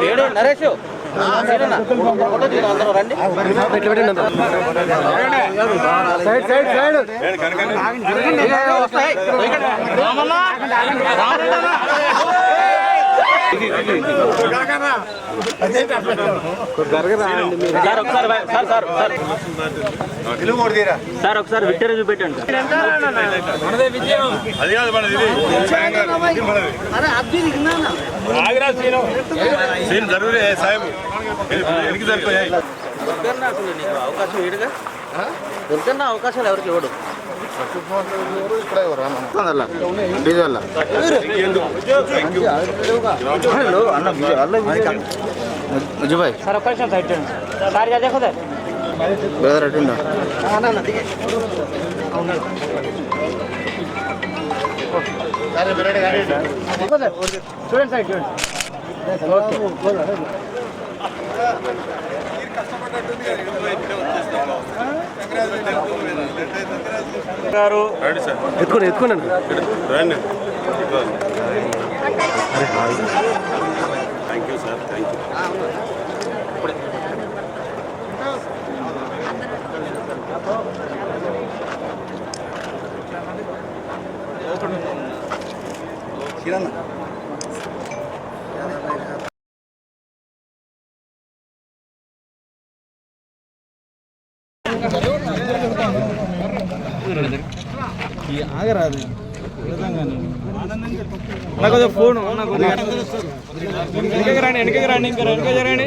Photo Naresh రండి side side side వస్తాయి sir ఒకసారి సార్ సార్ సార్ ఒకసారి విక్టరీ చూపెట్టండి అది కాదు మనది సీన్ జరూరే సాహెబ్ ఎనికి సరిపోయాయి అవకాశం ఏడుగా దొరికన్నా అవకాశాలు ఎవరికి ఇవ్వడు డీజల్ ముజుబాయ్ సార్ ఒక్క నిమిషం సైడ్ చూడండి సార్ ఇక దేఖో సార్ బ్రదర్ అటుండా చూడండి సైడ్ చూడండి గారు రండి సార్ ఎత్తుకోండి ఎత్తుకోండి రండి. Thank you sir thank you నాకు ఫోన్ నాకు వెనకకి రండి వెనకకి రండి ఇంకా వెనక జరండి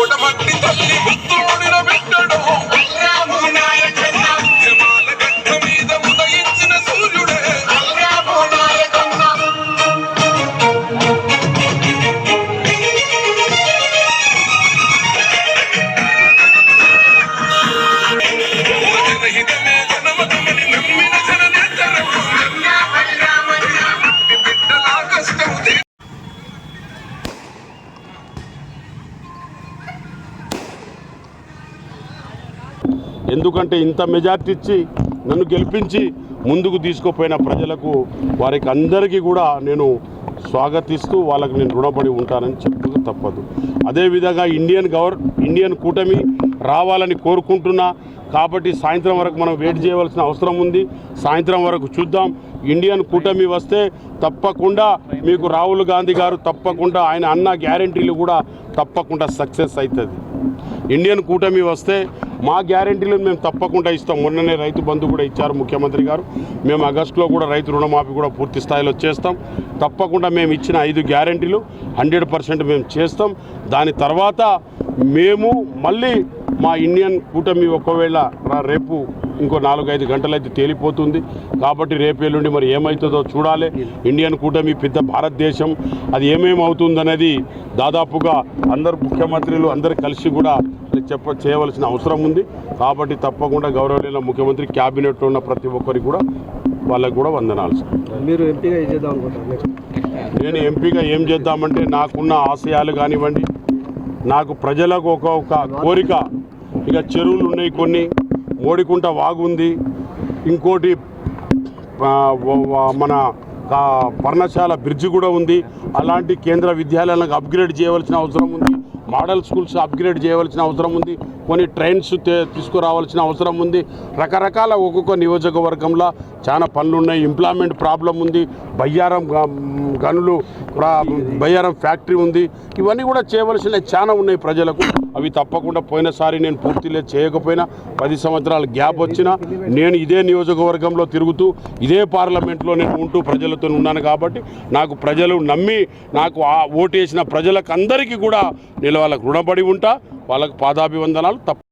ಊಟ ಮಾಡ್ತಿದ್ದ ఎందుకంటే ఇంత మెజార్టీ ఇచ్చి నన్ను గెలిపించి ముందుకు తీసుకుపోయిన ప్రజలకు వారికి అందరికీ కూడా నేను స్వాగతిస్తూ వాళ్ళకి నేను రుణపడి ఉంటానని చెప్పక తప్పదు. అదేవిధంగా ఇండియన్ గవర్ ఇండియన్ కూటమి రావాలని కోరుకుంటున్నా కాబట్టి సాయంత్రం వరకు మనం వెయిట్ చేయవలసిన అవసరం ఉంది. సాయంత్రం వరకు చూద్దాం. ఇండియన్ కూటమి వస్తే తప్పకుండా మీకు రాహుల్ గాంధీ గారు తప్పకుండా ఆయన అన్న గ్యారంటీలు కూడా తప్పకుండా సక్సెస్ అవుతుంది. ఇండియన్ కూటమి వస్తే మా గ్యారంటీలను మేము తప్పకుండా ఇస్తాం. మొన్ననే రైతు బంధు కూడా ఇచ్చారు ముఖ్యమంత్రి గారు. మేము ఆగస్టులో కూడా రైతు రుణమాఫీ కూడా పూర్తి స్థాయిలో చేస్తాం. తప్పకుండా మేము ఇచ్చిన ఐదు గ్యారంటీలు హండ్రెడ్ పర్సెంట్ మేము చేస్తాం. దాని తర్వాత మేము మళ్ళీ మా ఇండియన్ కూటమి ఒకవేళ రేపు ఇంకో నాలుగైదు గంటలైతే తేలిపోతుంది. కాబట్టి రేపు ఎల్లుండి మరి ఏమవుతుందో చూడాలి. ఇండియన్ కూటమి పెద్ద భారతదేశం. అది ఏమేమి అవుతుందనేది దాదాపుగా అందరు ముఖ్యమంత్రులు అందరు కలిసి కూడా చెప్ప చేయవలసిన అవసరం ఉంది. కాబట్టి తప్పకుండా గౌరవనీయ ముఖ్యమంత్రి క్యాబినెట్లో ఉన్న ప్రతి ఒక్కరికి కూడా వాళ్ళకు కూడా వందనాలు మీరు ఎంపీగా ఏం చేద్దాం అనుకుంటారు నేను ఎంపీగా ఏం చేద్దామంటే నాకున్న ఆశయాలు కానివ్వండి నాకు ప్రజలకు ఒక ఒక కోరిక. ఇక చెరువులు ఉన్నాయి కొన్ని. మోడికుంట వాగుంది ఇంకోటి మన పర్ణశాల బ్రిడ్జ్ కూడా ఉంది. అలాంటి కేంద్ర విద్యాలయాలకు అప్గ్రేడ్ చేయవలసిన అవసరం ఉంది. మోడల్ స్కూల్స్ అప్గ్రేడ్ చేయవలసిన అవసరం ఉంది. కొన్ని ట్రైన్స్ తీసుకురావాల్సిన అవసరం ఉంది. రకరకాల ఒక్కొక్క నియోజకవర్గంలో చాలా పనులు ఉన్నాయి ఎంప్లాయ్మెంట్ ప్రాబ్లం ఉంది. బయ్యారం గనులు బయ్యారం ఫ్యాక్టరీ ఉంది. ఇవన్నీ కూడా చేయవలసిన చాలా ఉన్నాయి ప్రజలకు. అవి తప్పకుండా పోయినసారి నేను పూర్తిలే చేయకపోయినా పది సంవత్సరాల గ్యాప్ వచ్చినా నేను ఇదే నియోజకవర్గంలో తిరుగుతూ ఇదే పార్లమెంట్లో నేను ఉంటూ ప్రజలతో ఉన్నాను కాబట్టి నాకు ప్రజలు నమ్మి నాకు ఆ ఓటేసిన ప్రజలకు అందరికీ కూడా నేను వాళ్ళకు రుణపడి ఉంటా. వాళ్ళకు పాదాభివందనాలు. తప్ప